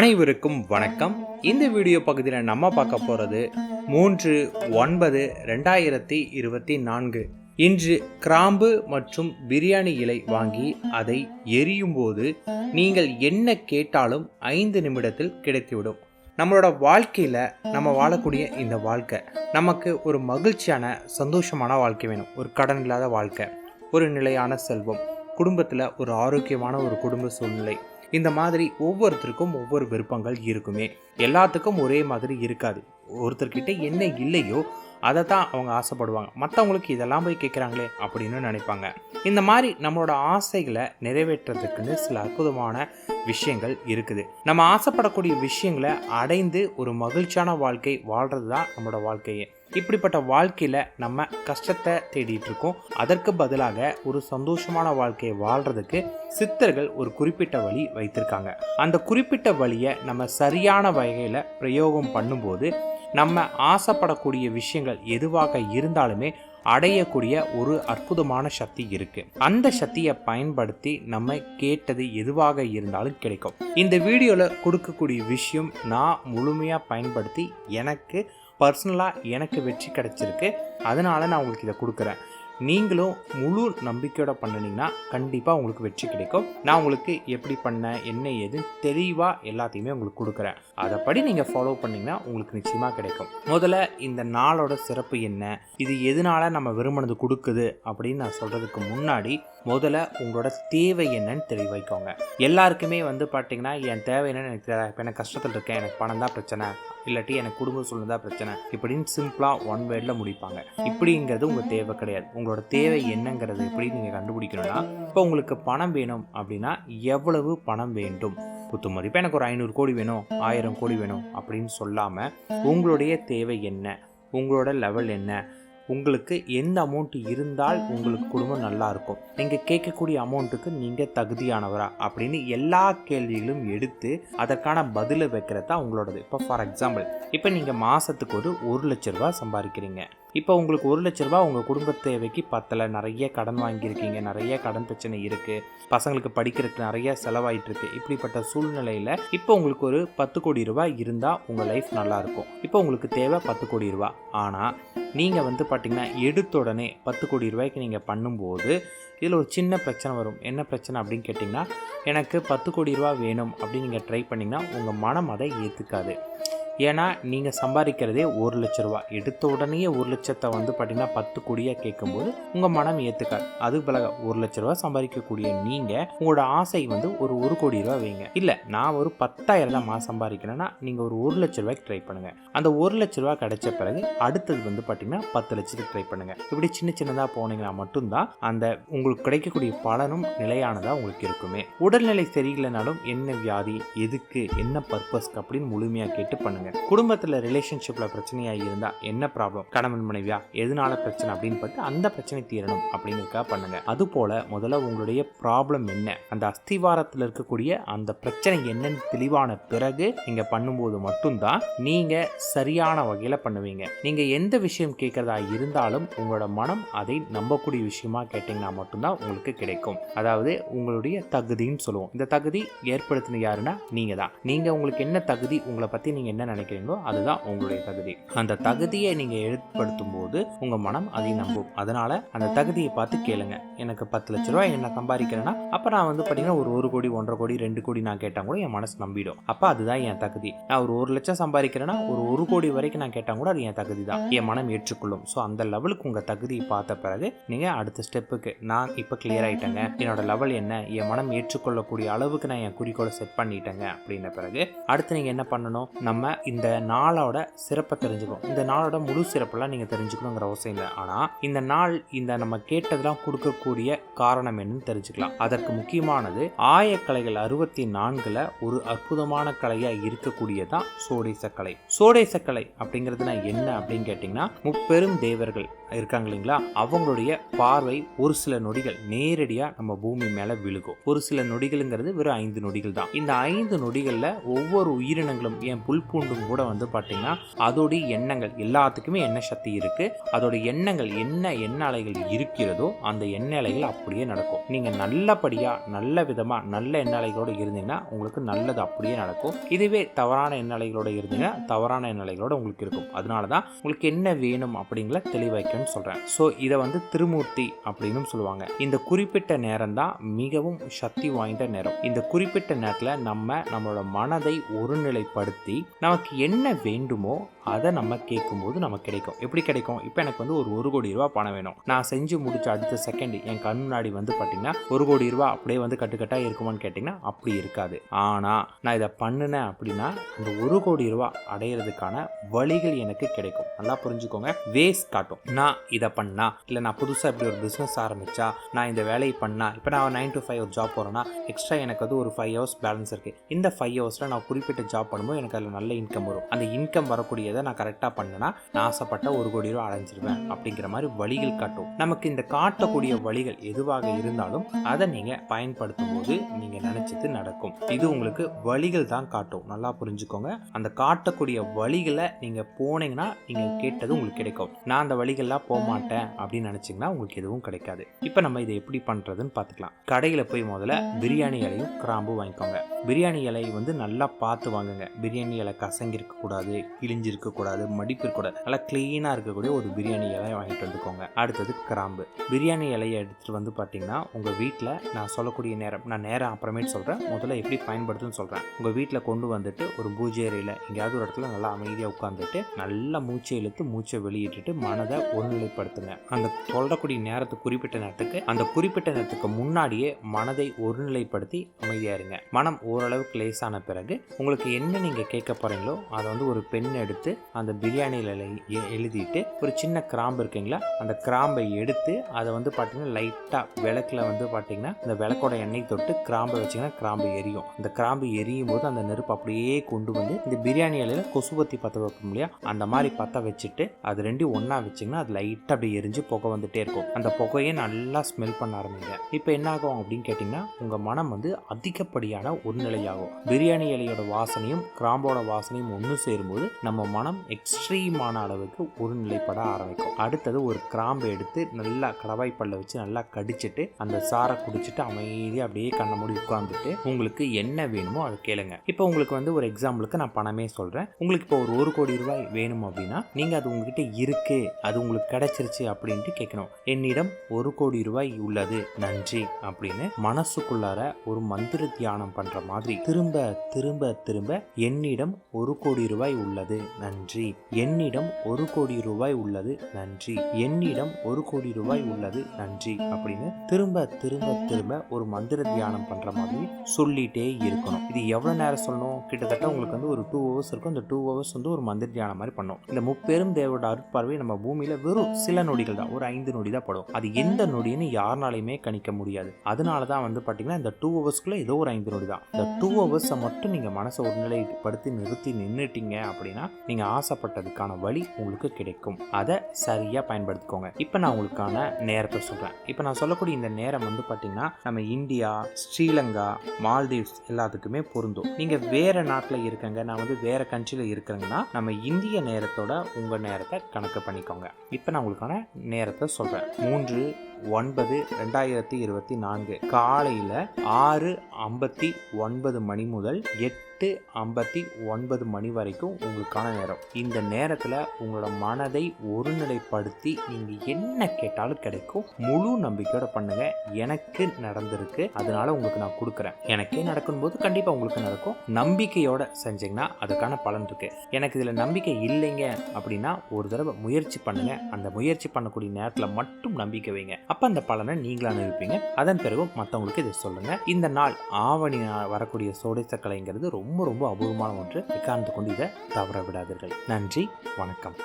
அனைவருக்கும் வணக்கம். இந்த வீடியோ பகுதியில் நம்ம பார்க்க போகிறது மூன்று ஒன்பது ரெண்டாயிரத்தி இருபத்தி நான்கு. இன்று கிராம்பு மற்றும் பிரியாணி இலை வாங்கி அதை எரியும் போது நீங்கள் என்ன கேட்டாலும் ஐந்து நிமிடத்தில் கிடைத்துவிடும். நம்மளோட வாழ்க்கையில் நம்ம வாழக்கூடிய இந்த வாழ்க்கை நமக்கு ஒரு மகிழ்ச்சியான சந்தோஷமான வாழ்க்கை வேணும். ஒரு கடன் இல்லாத வாழ்க்கை ஒரு நிலையான செல்வம் குடும்பத்தில் ஒரு ஆரோக்கியமான ஒரு குடும்ப சூழ்நிலை இந்த மாதிரி ஒவ்வொருத்தருக்கும் ஒவ்வொரு விருப்பங்கள் இருக்குமே. எல்லாத்துக்கும் ஒரே மாதிரி இருக்காது. ஒருத்தர்கிட்ட என்ன இல்லையோ அதை தான் அவங்க ஆசைப்படுவாங்க. மற்றவங்களுக்கு இதெல்லாம் போய் கேட்குறாங்களே அப்படின்னு நினைப்பாங்க. இந்த மாதிரி நம்மளோட ஆசைகளை நிறைவேற்றுறதுக்குன்னு சில அற்புதமான விஷயங்கள் இருக்குது. நம்ம ஆசைப்படக்கூடிய விஷயங்களை அடைந்து ஒரு மகிழ்ச்சியான வாழ்க்கை வாழ்கிறது தான் நம்மளோட வாழ்க்கையே. இப்படிப்பட்ட வாழ்க்கையில் நம்ம கஷ்டத்தை தேடிட்டு இருக்கோம். அதற்கு பதிலாக ஒரு சந்தோஷமான வாழ்க்கையை வாழ்கிறதுக்கு சித்தர்கள் ஒரு குறிப்பிட்ட வழி வைத்திருக்காங்க. அந்த குறிப்பிட்ட வழியை நம்ம சரியான வகையில் பிரயோகம் பண்ணும்போது நம்ம ஆசைப்படக்கூடிய விஷயங்கள் எதுவாக இருந்தாலுமே அடையக்கூடிய ஒரு அற்புதமான சக்தி இருக்கு. அந்த சக்தியை பயன்படுத்தி நம்ம கேட்டது எதுவாக இருந்தாலும் கிடைக்கும். இந்த வீடியோவில் கொடுக்கக்கூடிய விஷயம் நான் முழுமையாக பயன்படுத்தி எனக்கு பர்சனலாக எனக்கு வெற்றி கிடச்சிருக்கு. அதனால நான் உங்களுக்கு இதை கொடுக்குறேன். நீங்களும் முழு நம்பிக்கையோட பண்ணினீங்கன்னா கண்டிப்பாக உங்களுக்கு வெற்றி கிடைக்கும். நான் உங்களுக்கு எப்படி பண்ண என்ன ஏது தெளிவாக எல்லாத்தையுமே உங்களுக்கு கொடுக்குறேன். அதைப்படி நீங்கள் ஃபாலோ பண்ணிங்கன்னா உங்களுக்கு நிச்சயமாக கிடைக்கும். முதல்ல இந்த நாளோட சிறப்பு என்ன இது எதனால நம்ம விரும்பினது கொடுக்குது அப்படின்னு நான் சொல்கிறதுக்கு முன்னாடி முதல்ல உங்களோட தேவை என்னன்னு தெளிவாய்க்கோங்க எல்லாருக்குமே வந்து பார்த்தீங்கன்னா என் தேவை என்னன்னு எனக்கு இப்போ எனக்கு கஷ்டத்தில் இருக்கேன் எனக்கு பணம் தான் பிரச்சனை. இல்லாட்டி எனக்கு குடும்ப சூழ்நிலை தான் பிரச்சனை. இப்படின்னு சிம்பிளாக ஒன் வேர்டில் முடிப்பாங்க. இப்படிங்கிறது உங்கள் தேவை கிடையாது. உங்களோட தேவை என்னங்கிறது எப்படி நீங்கள் கண்டுபிடிக்கணும்னா இப்போ உங்களுக்கு பணம் வேணும் அப்படின்னா எவ்வளவு பணம் வேண்டும்? குத்து மதிப்பு எனக்கு ஒரு ஐநூறு கோடி வேணும் ஆயிரம் கோடி வேணும் அப்படின்னு சொல்லாமல் உங்களுடைய தேவை என்ன? உங்களோட லெவல் என்ன? உங்களுக்கு எந்த அமௌண்ட் இருந்தால் உங்களுக்கு குடும்பம் நல்லா இருக்கும். நீங்கள் கேட்கக்கூடிய அமௌண்ட்டுக்கு நீங்கள் தகுதியானவரா அப்படின்னு எல்லா கேள்விகளும் எடுத்து அதற்கான பதிலை வைக்கிறது தான் உங்களோடது. இப்போ ஃபார் எக்ஸாம்பிள் இப்போ நீங்கள் மாதத்துக்கு ஒரு ஒரு லட்ச ரூபா சம்பாதிக்கிறீங்க. இப்போ உங்களுக்கு ஒரு லட்ச ரூபா உங்கள் குடும்ப தேவைக்கு பத்தலை. நிறைய கடன் வாங்கியிருக்கீங்க. நிறைய கடன் பிரச்சனை இருக்குது பசங்களுக்கு படிக்கிறதுக்கு நிறைய செலவாயிட்டு இருக்கு இப்படிப்பட்ட சூழ்நிலையில் இப்போ உங்களுக்கு ஒரு பத்து கோடி ரூபாய் இருந்தால் உங்கள் லைஃப் நல்லாயிருக்கும் இப்போ உங்களுக்கு தேவை பத்து கோடி ரூபா. ஆனால் நீங்கள் வந்து பார்த்தீங்கன்னா எடுத்த உடனே பத்து கோடி ரூபாய்க்கு நீங்கள் பண்ணும்போது இதில் ஒரு சின்ன பிரச்சனை வரும். என்ன பிரச்சனை அப்படின்னு கேட்டிங்கன்னா எனக்கு பத்து கோடி ரூபா வேணும் அப்படின்னு நீங்கள் ட்ரை பண்ணிங்கன்னா உங்கள் மனம் அதை ஏற்றுக்காது ஏன்னா நீங்கள் சம்பாதிக்கிறதே ஒரு லட்ச ரூபா. எடுத்த உடனே ஒரு லட்சத்தை வந்து பார்த்தீங்கன்னா பத்து கோடியாக கேட்கும்போது உங்கள் மனம் ஏற்றுக்காது அது பிறகு ஒரு லட்ச ரூபா சம்பாதிக்கக்கூடிய நீங்கள் உங்களோட ஆசை வந்து ஒரு ஒரு கோடி ரூபா வைங்க. இல்லை நான் ஒரு பத்தாயிரம் தான் மாதம் சம்பாதிக்கிறேன்னா நீங்கள் ஒரு ஒரு லட்ச ரூபாய்க்கு ட்ரை பண்ணுங்கள் அந்த ஒரு லட்ச ரூபா கிடைச்ச பிறகு அடுத்தது வந்து பார்த்தீங்கன்னா பத்து லட்சத்துக்கு ட்ரை பண்ணுங்கள் இப்படி சின்ன சின்னதாக போனீங்கன்னா மட்டும்தான் அந்த உங்களுக்கு கிடைக்கக்கூடிய பலனும் நிலையானதாக உங்களுக்கு இருக்குமே. உடல்நிலை சரியில்லைனாலும் என்ன வியாதி எதுக்கு என்ன பர்பஸ்க்கு அப்படின்னு முழுமையாக கேட்டு பண்ணுங்கள் குடும்பத்தில் ரிலேஷன்ஷிப்பில் பிரச்சனையாக இருந்தால் என்ன ப்ராப்ளம் கணவன் மனைவியா? எதனால பிரச்சனை அப்படின்னு பார்த்து அந்த பிரச்சனை தீரணும் அப்படிங்கிறதுக்காக பண்ணுங்க. அது போல முதல்ல உங்களுடைய ப்ராப்ளம் என்ன? அந்த அஸ்திவாரத்தில் இருக்கக்கூடிய அந்த பிரச்சனை என்னன்னு தெளிவான பிறகு நீங்க பண்ணும்போது மட்டும்தான் நீங்க சரியான வகையில் பண்ணுவீங்க. நீங்க எந்த விஷயம் கேட்கறதா இருந்தாலும் உங்களோட மனம் அதை நம்பக்கூடிய விஷயமா கேட்டீங்கன்னா மட்டும்தான் உங்களுக்கு கிடைக்கும். அதாவது உங்களுடைய தகுதின்னு சொல்லுவோம். இந்த தகுதி ஏற்படுத்தின யாருன்னா நீங்க தான் நீங்க உங்களுக்கு என்ன தகுதி உங்களை பத்தி நீங்க என்ன நினைக்கிறீங்களோ அதுதான் உங்களுடைய தகுதி. அந்த தகுதியை நீங்கள் ஏற்படுத்தும் போது உங்கள் மனம் அதை நம்பும். அதனால அந்த தகுதியை பார்த்து கேளுங்க. எனக்கு பத்து லட்ச ரூபாய் என்ன சம்பாதிக்கிறேன்னா அப்போ நான் வந்து பார்த்தீங்கன்னா ஒரு ஒரு கோடி ஒன்றரை கோடி ரெண்டு கோடி நான் கேட்டால் கூட என் மனசு நம்பிடும். அப்போ அதுதான் என் தகுதி. நான் ஒரு ஒரு லட்சம் சம்பாதிக்கிறேன்னா ஒரு ஒரு கோடி வரைக்கும் நான் கேட்டால் கூட அது என் தகுதி தான். என் மனம் ஏற்றுக்கொள்ளும். ஸோ அந்த லெவலுக்கு உங்கள் தகுதியை பார்த்த பிறகு நீங்கள் அடுத்த ஸ்டெப்புக்கு. நான் இப்போ கிளியர் ஆகிட்டேங்க என்னோட லெவல் என்ன? என் மனம் ஏற்றுக்கொள்ளக்கூடிய அளவுக்கு நான் என் குறிக்கோளை செட் பண்ணிட்டேங்க. அப்படின்ன பிறகு அடுத்து நீங்கள் என்ன பண்ணணும்? நம்ம இந்த நாளோட சிறப்பை தெரிஞ்சுக்கணும். இந்த நாளோட முழு சிறப்பெல்லாம் நீங்கள் தெரிஞ்சுக்கணுங்கிற அவசியம் இல்லை. ஆனால் இந்த நாள் இந்த நம்ம கேட்டதெல்லாம் கொடுக்கக்கூடிய காரணம் என்னன்னு தெரிஞ்சுக்கலாம். அதற்கு முக்கியமானது ஆயக்கலைகள் அறுபத்தி நான்கில் ஒரு அற்புதமான கலையாக இருக்கக்கூடியதான் சோடேசக்கலை. சோடேசக்கலை அப்படிங்கிறதுனா என்ன அப்படின்னு கேட்டிங்கன்னா முப்பெரும் தேவர்கள் இருக்காங்க இல்லைங்களா? அவங்களுடைய பார்வை ஒரு சில நொடிகள் நேரடியாக நம்ம பூமி மேலே விழுகும். ஒரு சில நொடிகள்ங்கிறது வெறும் ஐந்து நொடிகள் தான். இந்த ஐந்து நொடிகளில் ஒவ்வொரு உயிரினங்களும் என் புல்பூண்டு பூண்டு கூட வந்து பார்த்தீங்கன்னா அதோடைய எண்ணங்கள் எல்லாத்துக்குமே எண்ணெய் சக்தி இருக்கு அதோட எண்ணங்கள் என்ன எண்ணெய் அலைகள் இருக்கிறதோ அந்த எண்ணெய் அலைகள் அப்படியே நடக்கும். நீங்கள் நல்லபடியாக நல்ல விதமாக நல்ல எண்ணெய் அலைகளோடு இருந்தீங்கன்னா உங்களுக்கு நல்லது அப்படியே நடக்கும். இதுவே தவறான எண்ணெய் அலைகளோடு இருந்தீங்கன்னா தவறான எண்ணெய் அலைகளோட உங்களுக்கு இருக்கும். அதனால தான் உங்களுக்கு என்ன வேணும் அப்படிங்கிற தெளிவாய்க்கணும்னு சொல்கிறேன் ஸோ இதை வந்து திருமூர்த்தி அப்படின்னு சொல்லுவாங்க. இந்த குறிப்பிட்ட நேரம் தான் மிகவும் சக்தி வாய்ந்த நேரம். இந்த குறிப்பிட்ட நேரத்தில் நம்ம நம்மளோட மனதை ஒருநிலைப்படுத்தி நம்ம நமக்கு என்ன வேண்டுமோ அதை நம்ம கேட்கும்போது நமக்கு கிடைக்கும். எப்படி கிடைக்கும்? இப்போ எனக்கு வந்து ஒரு ஒரு கோடி ரூபா பணம் வேணும். நான் செஞ்சு முடிச்ச அடுத்த செகண்ட் என் கண் முன்னாடி வந்து பார்த்தீங்கன்னா ஒரு கோடி ரூபா அப்படியே வந்து கட்டுக்கட்டாக இருக்குமான்னு கேட்டிங்கன்னா அப்படி இருக்காது. ஆனால் நான் இதை பண்ணினேன் அப்படின்னா அந்த ஒரு கோடி ரூபா அடையிறதுக்கான வழிகள் எனக்கு கிடைக்கும். நல்லா புரிஞ்சுக்கோங்க. வேஸ்ட் காட்டும். நான் இதை பண்ணா இல்லை நான் புதுசாக இப்படி ஒரு பிஸ்னஸ் ஆரம்பித்தா நான் இந்த வேலையை பண்ணா இப்போ நான் நைன் டு ஃபைவ் ஒரு ஜாப் போகிறேன்னா எக்ஸ்ட்ரா எனக்கு வந்து ஒரு ஃபைவ் ஹவர்ஸ் பேலன்ஸ் இருக்குது இந்த ஃபைவ் ஹவர்ஸில் நான் குறிப்பிட்ட ஜாப் பண்ணும்போது எனக்கு அதில் நல்ல இன்கம் இன்கம் வரும். அந்த இன்கம் வரக்கூடியதை நான் கரெக்டாக பண்ணேன்னா நான் ஆசைப்பட்ட ஒரு கோடி ரூபா அடைஞ்சிருவேன் அப்படிங்கிற மாதிரி வழிகள் காட்டும். நமக்கு இந்த காட்டக்கூடிய வழிகள் எதுவாக இருந்தாலும் அதை நீங்கள் பயன்படுத்தும் போது நீங்கள் நினச்சது நடக்கும். இது உங்களுக்கு வழிகள் தான் காட்டும். நல்லா புரிஞ்சுக்கோங்க. அந்த காட்டக்கூடிய வழிகளை நீங்கள் போனீங்கன்னா நீங்கள் கேட்டது உங்களுக்கு கிடைக்கும். நான் அந்த வழிகள்லாம் போக மாட்டேன் அப்படின்னு நினச்சிங்கன்னா உங்களுக்கு எதுவும் கிடைக்காது. இப்போ நம்ம இதை எப்படி பண்ணுறதுன்னு பார்த்துக்கலாம். கடையில் போய் முதல்ல பிரியாணி இலையும் கிராம்பு வாங்கிக்கோங்க. பிரியாணி இலை வந்து நல்லா பார்த்து வாங்குங்க. பிரியாணி இலை கசங்கி இருக்கக்கூடாது கிழிஞ்சு இருக்கக்கூடாது மடிப்பு இருக்கக்கூடாது. நல்லா க்ளீனாக இருக்கக்கூடிய ஒரு பிரியாணி இலையை வாங்கிட்டு வந்துக்கோங்க. அடுத்தது கிராம்பு. பிரியாணி இலையை எடுத்துகிட்டு வந்து பார்த்தீங்கன்னா உங்கள் வீட்டில் நான் சொல்லக்கூடிய நேரம் நான் நேரம் அப்புறமேட்டு சொல்கிறேன் முதல்ல எப்படி பயன்படுத்துன்னு சொல்கிறேன் உங்கள் வீட்டில் கொண்டு வந்துட்டு ஒரு பூஜை அறையில் எங்கேயாவது ஒரு இடத்துல நல்லா அமைதியாக உட்காந்துட்டு நல்லா மூச்சை இழுத்து மூச்சை வெளியிட்டுட்டு மனதை ஒருநிலைப்படுத்துங்க. அந்த சொல்லக்கூடிய நேரத்துக்கு குறிப்பிட்ட நேரத்துக்கு அந்த குறிப்பிட்ட நேரத்துக்கு முன்னாடியே மனதை ஒருநிலைப்படுத்தி அமைதியாக இருங்க. மனம் ஓரளவுக்கு லேசான பிறகு உங்களுக்கு என்ன நீங்கள் கேட்க போகிறீங்களோ அதை வந்து ஒரு பெண் எடுத்து அந்த பிரியாணியில் எழுதிட்டு ஒரு சின்ன கிராம்பு இருக்குங்களா அந்த கிராம்பை எடுத்து அதை வந்து பார்த்தீங்கன்னா லைட்டாக விளக்கில் வந்து பார்த்தீங்கன்னா இந்த விளக்கோட எண்ணெய் தொட்டு கிராம்பை வச்சிங்கன்னா கிராம்பு எரியும். அந்த கிராம்பு எரியும் போது அந்த நெருப்பு அப்படியே கொண்டு வந்து இந்த பிரியாணி இலையில கொசுபத்தி பற்ற வைக்கும் இல்லையா அந்த மாதிரி பற்ற வச்சுட்டு அது ரெண்டும் ஒன்றா வச்சிங்கன்னா அது லைட்டாக அப்படியே எரிஞ்சு புகை வந்துட்டே இருக்கும். அந்த புகையை நல்லா ஸ்மெல் பண்ண ஆரம்பிங்க. இப்போ என்ன ஆகும் அப்படின்னு கேட்டிங்கன்னா உங்கள் மனம் வந்து அதிகப்படியான ஒருநிலையாகும் பிரியாணி இலையோட வாசனையும் கிராம்போட வாசனையும் ஒன்று சேரும்போது நம்ம மனம் எக்ஸ்ட்ரீமான அளவுக்கு ஒரு நிலைப்பட ஆரம்பிக்கும். அடுத்தது ஒரு கிராம்பு எடுத்து நல்லா கடவாய் பல்ல வச்சு நல்லா கடிச்சிட்டு அந்த சாரை குடிச்சிட்டு அமைதியாக அப்படியே கண்ணை மூடி உட்காந்துட்டு உங்களுக்கு என்ன வேணுமோ அதை கேளுங்க. இப்போ உங்களுக்கு வந்து ஒரு எக்ஸாம்பிளுக்கு நான் பணமே சொல்கிறேன் உங்களுக்கு இப்போ ஒரு ஒரு கோடி ரூபாய் வேணும் அப்படின்னா நீங்கள் அது உங்ககிட்ட இருக்கு அது உங்களுக்கு கிடைச்சிருச்சு அப்படின்ட்டு கேட்கணும். என்னிடம் ஒரு கோடி ரூபாய் உள்ளது நன்றி அப்படின்னு மனசுக்குள்ளார ஒரு மந்திர தியானம் பண்ணுற மாதிரி திரும்ப திரும்ப திரும்ப என்னிடம் ஒரு கோடி ரூபாய் உள்ளது. நன்றி. என்னிடம் ஒரு கோடி ரூபாய் உள்ளது. நன்றி. என்னிடம் ஒரு கோடி ரூபாய் உள்ளது. நன்றி. அப்படின்னு திரும்ப திரும்ப திரும்ப ஒரு மந்திர தியானம் பண்ற மாதிரி சொல்லிட்டே இருக்கணும். இது எவ்வளவு நேரம் சொல்லணும்? கிட்டத்தட்ட உங்களுக்கு வந்து ஒரு டூ ஹவர்ஸ் இருக்கும். அந்த டூ ஹவர்ஸ் வந்து ஒரு மந்திர தியானம் மாதிரி பண்ணும் இந்த முப்பெரும் தேவோட அருட்பார்வை நம்ம பூமியில வெறும் சில நொடிகள் தான். ஒரு ஐந்து நொடி தான் படும். அது எந்த நொடின்னு யாருனாலையுமே கணிக்க முடியாது. அதனால தான் வந்து பார்த்தீங்கன்னா இந்த டூ ஹவர்ஸ்க்குள்ள ஏதோ ஒரு ஐந்து நொடி தான். இந்த டூ ஹவர்ஸை மட்டும் நீங்கள் மனசை ஒருநிலைப்படுத்தி நிறுத்தி நின்றுட்டீங்க அப்படின்னா நீங்கள் ஆசைப்பட்டதுக்கான வழி உங்களுக்கு கிடைக்கும். அதை சரியாக பயன்படுத்திக்கோங்க. இப்போ நான் உங்களுக்கான நேரத்தை சொல்கிறேன் இப்போ நான் சொல்லக்கூடிய இந்த நேரம் வந்து பார்த்தீங்கன்னா நம்ம இந்தியா ஸ்ரீலங்கா மால்தீவ்ஸ் எல்லாத்துக்குமே பொருந்தும். நீங்கள் வேறு நாட்டில் இருக்கங்க நான் வந்து வேறு கண்ட்ரியில் இருக்கிறேங்கன்னா நம்ம இந்திய நேரத்தோட உங்கள் நேரத்தை கணக்கு பண்ணிக்கோங்க. இப்போ நான் உங்களுக்கான நேரத்தை சொல்கிறேன் மூன்று ஒன்பது ரெண்டாயிரத்தி இருபத்தி நான்கு காலையில் ஆறு ஐம்பத்தி ஒன்பது மணி முதல் எட்டு எட்டு ஐம்பத்தி ஒன்பது மணி வரைக்கும் உங்களுக்கான நேரம். இந்த நேரத்தில் உங்களோட மனதை ஒருநிலைப்படுத்தி நீங்கள் என்ன கேட்டாலும் கிடைக்கும். முழு நம்பிக்கையோட பண்ணுங்க. எனக்கு நடந்திருக்கு. அதனால உங்களுக்கு நான் கொடுக்குறேன். எனக்கே நடக்கும்போது கண்டிப்பாக உங்களுக்கு நடக்கும். நம்பிக்கையோட செஞ்சீங்கன்னா அதுக்கான பலன் இருக்கு. எனக்கு இதில் நம்பிக்கை இல்லைங்க அப்படின்னா ஒரு தடவை முயற்சி பண்ணுங்க. அந்த முயற்சி பண்ணக்கூடிய நேரத்தில் மட்டும் நம்பிக்கை வைங்க. அப்போ அந்த பலனை நீங்களும் அனுபவிப்பீங்க. அதன் பிறகு மற்றவங்களுக்கு இதை சொல்லுங்க. இந்த நாள் ஆவணி வரக்கூடிய சோடைத்த கலைங்கிறது ரொம்ப ரொம்ப அபூர்வமான ஒன்று. எக்காரணத்தை கொண்டு இதை தவற விடாதீர்கள் நன்றி வணக்கம்.